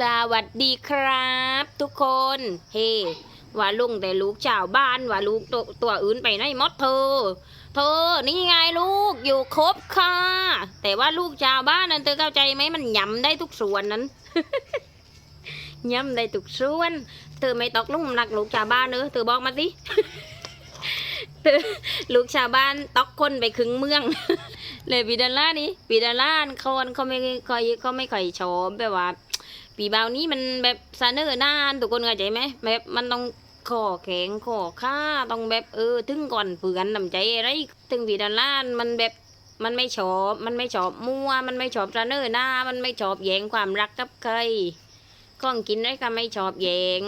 สวัสดีครับ ทุกคน เฮ้ว่าลุงแต่ลูกชาวบ้านว่าลูกตัวตัวอื่นไปไหนมดเธอ เธอนี่ไงลูกอยู่ครบค่ะ แต่ว่าลูกชาวบ้านนั้นเธอเข้าใจไหมมันยำได้ทุกส่วนนั้นยำได้ทุกส่วน เธอไม่ตกลุ่มรักลูกชาวบ้านเนอะเธอบอกมาสิเธอลูกชาวบ้านตอกคนไปครึ่งเมืองเลยปีดอลล่านี่ปีดอลล่าร์เขาเขาไม่ค่อยเขาไม่ค่อยชอบแบบว่า ปีเบานี้มันแบบซาเนอร์นานทุกคนเข้าใจไหมแบบมันต้องขอแข็งขอค่าต้องแบบเออ ถึงก่อนเผื่อนนำใจอะไรถึงปีดอลลาร์มันแบบมันไม่ชอบมันไม่ชอบมั่ว มันไม่ชอบซาเนอร์หน้า มันไม่ชอบแย่งความรักกับใครของกินได้ก็ไม่ชอบแย่ง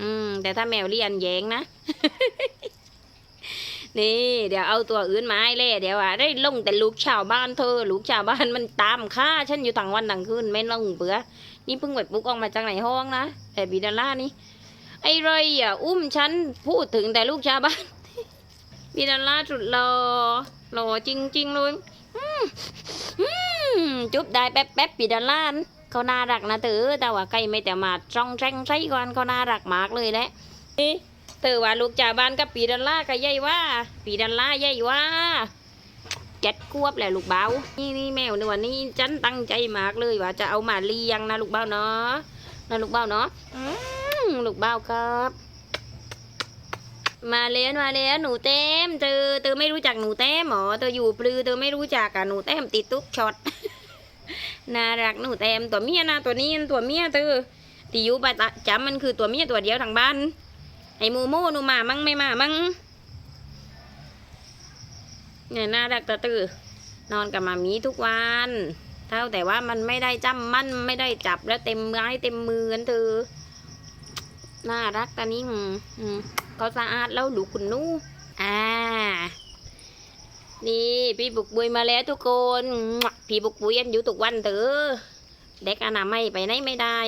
อืม แต่ถ้าแมวเรียนแย่งนะ นี่ เดี๋ยวเอาตัวอื่นมาให้เลยเดี๋ยวว่าได้ลงแต่ลูกชาวบ้านเธอ ลูกชาวบ้านมันตามฆ่าฉันอยู่ทั้งวันทั้งคืนไม่ลงเบื่อ นี่เพิ่งไปปลุกออกมาจากไหนห้องนะแต่บีดาล่านี่ ไอ้ไรอะอุ้มฉันพูดถึงแต่ลูกชาวบ้าน บีดาล่าสุดหล่อหล่อจริง ๆ เลยอืมอืมจุ๊บได้แป๊บแป๊บบีดาล่าเขาน่ารักนะเธอแต่ว่าใครไม่แต่มาจ้องแจ้งใช้กันเขาน่ารักมากเลยแหละนี่เตอว่าลูกจ่าบ้านกับปีดันล่าก็ใหญ่ว่า ปีดันล่าใหญ่ว่า จ็ดควบแหละลูกเบานี่นี่แมวในวันนี้ฉันตั้งใจมากเลยว่าจะเอามาเลี้ยงนะลูกเบาเนาะนะลูกเบาเนาะอืมลูกเบาครับ มาเลี้ยงมาเลี้ยงหนูเต้มเธอเธอไม่รู้จักหนูเต้มหรอเธออยู่ปลือเธอไม่รู้จักอะหนูเต้มติดตุ๊กช็อตน่ารักหนูเต้มตัวเมียนะตัวนี้ตัวเมียเธอที่อยู่ประจำมันคือตัวเมียตัวเดียวทางบ้านไอ้โมโมหนูมามั่งไม่มามั่ง เนี่ยน่ารักตะตือนอนกับมามีทุกวัน เท่าแต่ว่ามันไม่ได้จำมันไม่ได้จับแล้วเต็มไม้เต็มมือกันเธอน่ารักตอนนี้เขาสะอาดแล้วดูคุณนู่อ่า นี่พี่บุกบุยมาแล้วทุกคน พี่บุกบุยยันอยู่ทุกวันเถอเด็กอนามัยไปไหนไม่ได้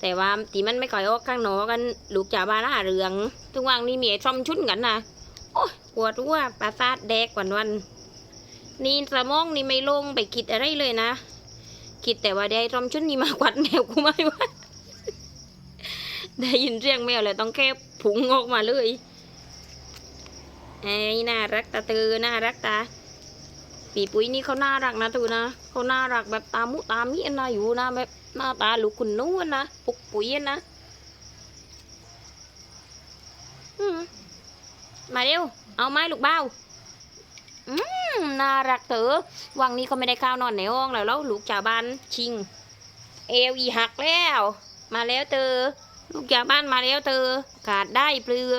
แต่ว่าที่มันไม่ค่อยออกข้างนอกกันลูกจ่าบ้าร่าเรือง ทุกวันนี้มีไอ้ซอมชุนกันนะ ปวดหัวประสาทแดกวันวันนี่สมองนี่ไม่ลงไปคิดอะไรเลยนะ คิดแต่ว่าได้ซอมชุนนี่มากวัดแมวกูไม่ว่าได้ยินเสียงแมวเลยต้องแค่ผุงออกมาเลยไอ้น่ารักตาตือน่ารักตาปีปุ้ยนี่เขาน่ารักนะตูนะเขาน่ารักแบบตามุตามิอันนะอยู่นะแบบหน้าตาลูกคุณนู้นนะปุกปุ้ยนะอืมมาเร็ว เอาไม้ลูกเบ้าอืมน่ารักเถอะวังนี้ก็ไม่ได้ข้าวนอนในห้องแล้วแล้วลูกชาบ้านชิง เอวอีหักแล้ว มาแล้วเธอลูกชาบ้านมาแล้วเธอขาดได้เปลือ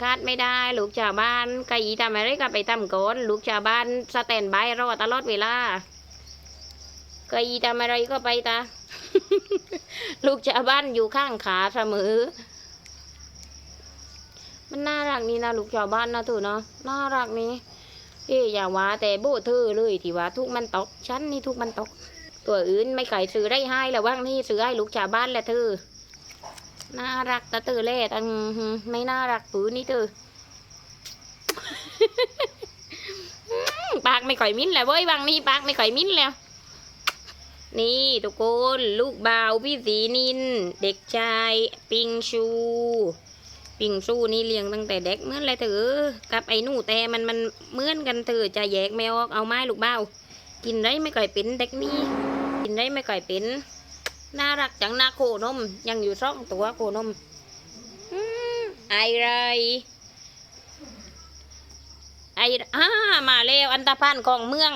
คาดไม่ได้ลูกชาบ้านไก่ทำอะไรก็ไปทำก่อนลูกชาบ้านสแตนบายรอตลอดเวลาไก่ทำอะไรก็ไปตาลูกชาบ้านอยู่ข้างขาเสมอ มันน่ารักนี่นะลูกชาวบ้านนะถูเนาะน่ารักนี่เอ๊อย่าว่าแต่โบเธอเลยที่ว่าทุกมันตกฉันนี่ทุกมันตก ตัวอื่นไม่ไก่ซื้อได้ให้แล้วว่างนี่ซื้อให้ลูกชาวบ้านแหละเธอน่ารักตะเตอเล่ตังไม่น่ารักปืนนี่เธอปากไม่ค่อยมิ้นแล้วเว้ยบางนี่ปากไม่ค่อยมิ้นแล้ว นี่ทุกคน ลูกบ่าวพี่สีนิน เด็กชาย ปิงชู ปิงชูนี่เลี้ยงตั้งแต่เด็กเหมื่อนเลยเถอกับไอ้หนูแต่มันมันเหมือนกันเถอจะแยกแมวออกเอาไม้ลูกเบ่ากินได้ไม่ค่อยเป็นเด็กนี่กินได้ไม่ค่อยเป็นน่ารักจังนะโคนม ยังอยู่ซ่องตัวโคนมอไอไรไออ่ามาแล้วอันตรพานของเมือง